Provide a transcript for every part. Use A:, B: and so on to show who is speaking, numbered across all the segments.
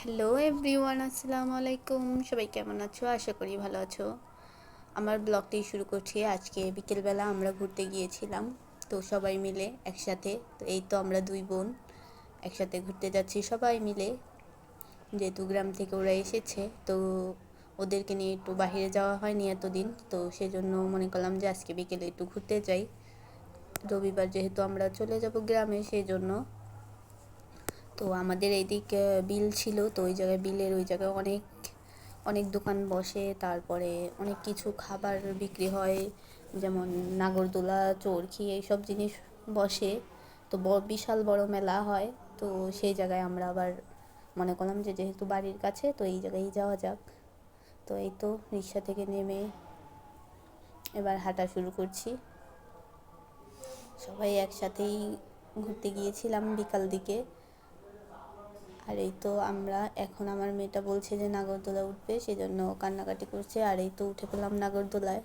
A: Hello everyone আসসালামু আলাইকুম সবাই কেমন আছো? আশা করি ভালো আছো। আমার ব্লগটি শুরু করছি। আজকে বিকেলবেলা আমরা ঘুরতে গিয়েছিলাম। তো সবাই মিলে একসাথে, তো এই তো আমরা দুই বোন একসাথে ঘুরতে যাচ্ছি সবাই মিলে। যেহেতু গ্রাম থেকে ওরা এসেছে, তো ওদেরকে নিয়ে একটু বাইরে যাওয়া হয়নি এতদিন। তো সেজন্য মনে করলাম যে আজকে বিকেলে একটু ঘুরতে যাই। রবিবার যেহেতু আমরা চলে যাব গ্রামে সেই জন্য তো আমাদের এইদিক বিল ছিল, তো ওই জায়গায় বিলের ওই জায়গায় অনেক অনেক দোকান বসে, তারপরে অনেক কিছু খাবার বিক্রি হয়, যেমন নাগরদোলা চরকি এইসব জিনিস বসে, তো বিশাল বড় মেলা হয়, তো সেই জায়গায় আমরা আবার মনে করলাম যে যেহেতু বাড়ির কাছে, তো এই জায়গায় যাওয়া যাক। তো এই তো রিক্সা থেকে নেমে এবার হাঁটা শুরু করছি। সবাই একসাথেই ঘুরতে গিয়েছিলাম বিকাল দিকে। আর এই তো আমরা এখন আমার মেয়েটা বলছে যে নাগরদোলা উঠবে সেই জন্য কান্নাকাটি করছে, আর এই তো উঠে পেলাম নাগরদোলায়।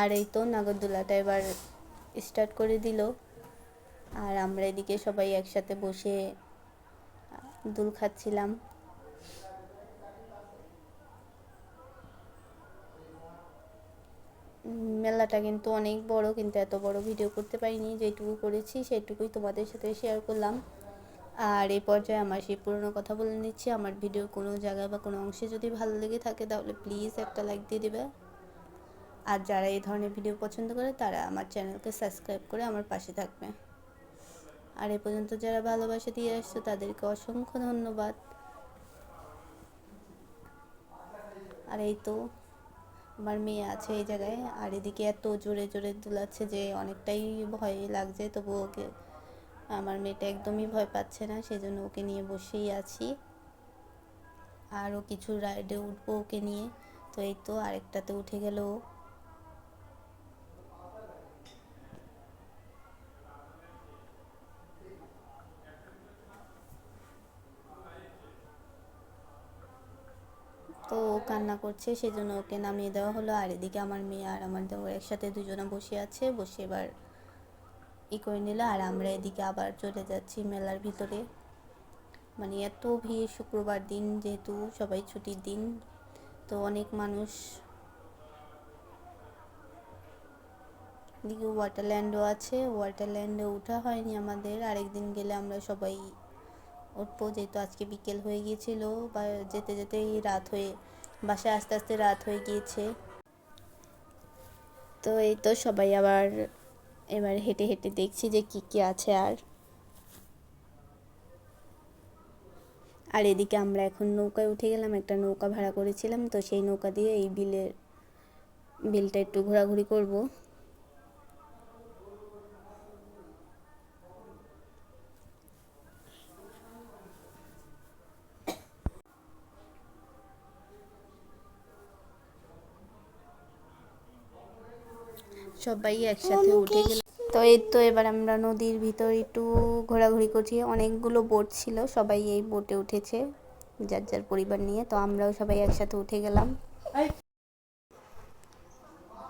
A: আর এই তো নাগরদোলাটা এবার স্টার্ট করে দিল। আর আমরা এদিকে সবাই একসাথে বসে দুল খাচ্ছিলাম। মেলাটা কিন্তু অনেক বড়, কিন্তু এত বড় ভিডিও করতে পারিনি। যেটুকু করেছি সেটুকুই তোমাদের সাথে শেয়ার করলাম। আর এই পর্যায়ে আমার সেই পুরনো কথা বলে নিচ্ছি। আমার ভিডিও কোনো জায়গায় বা কোনো অংশে যদি ভালো লেগে থাকে, তাহলে প্লিজ একটা লাইক দিয়ে দেবে। আর যারা এই ধরনের ভিডিও পছন্দ করে, তারা আমার চ্যানেলকে সাবস্ক্রাইব করে আমার পাশে থাকবে। আর এ পর্যন্ত যারা ভালোবাসা দিয়ে আসছো, তাদেরকে অসংখ্য ধন্যবাদ। আর এই তো আমার মেয়ে আছে এই জায়গায়, আর এদিকে এত জোরে জোরে দুলাচ্ছে যে অনেকটাই ভয় লাগছে তবু ওকে, আমার মেয়েটা একদমই ভয় পাচ্ছে না, সেজন্য ওকে নিয়ে বসেই আছি। আরও কিছু রাইডে উঠবো ওকে নিয়ে, তো এই তো আরেকটাতে উঠে গেল তো ও কান্না করছে, সেজন্য ওকে নামিয়ে দেওয়া হলো। আর এদিকে আমার মেয়ে আর আমার দেওয়ার একসাথে দুজনে বসে আছে, বসে এবার ই করে নিল। আর আমরা এদিকে আবার চলে যাচ্ছি মেলার ভিতরে। মানে এত ভিড় শুক্রবার দিন, যেহেতু সবাই ছুটির দিন, তো অনেক মানুষ এদিকে ওয়াটারল্যান্ডও আছে। ওয়াটারল্যান্ডে ওঠা হয়নি আমাদের। আরেকদিন গেলে আমরা সবাই উঠবো যেহেতু আজকে বিকেল হয়ে গিয়েছিল, বা যেতে যেতেই রাত হয়ে, বাসায় আস্তে আস্তে রাত হয়ে গিয়েছে। তো এই তো সবাই আবার এবার হেঁটে হেঁটে দেখছি যে কি কি আছে আর। আর এদিকে আমরা এখন নৌকায় উঠে গেলাম, একটা নৌকা ভাড়া করেছিলাম, তো সেই নৌকা দিয়ে এই বিলের, বিলটা একটু ঘোরাঘুরি করব। সবাই একসাথে উঠে গেলাম তো এই তো এবার আমরা নদীর ভিতর একটু ঘোরাঘুরি করছি। অনেকগুলো বোট ছিল সবাই এই বোটে উঠেছে যার যার পরিবার নিয়ে। তো আমরাও সবাই একসাথে উঠে গেলাম।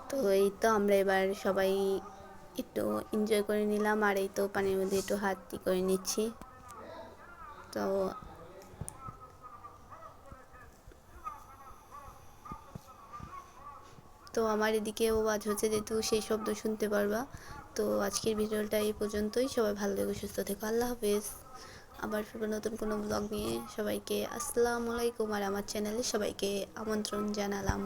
A: তো এই তো আমরা এবার সবাই একটু এনজয় করে নিলাম আর এই তো পানির মধ্যে একটু হাতটি করে নিচ্ছি। তো তো আমার এদিকে আজ হচ্ছে যেহেতু সেই শব্দ শুনতে পারবা। তো আজকের ভিডিওটা এই পর্যন্তই। সবাই ভালো থেকে, সুস্থ থেকো। আল্লাহ হাফেজ। আবার ফিরবো নতুন কোনো ব্লগ নিয়ে। সবাইকে আসসালামু আলাইকুম। আর আমার চ্যানেলে সবাইকে আমন্ত্রণ জানালাম।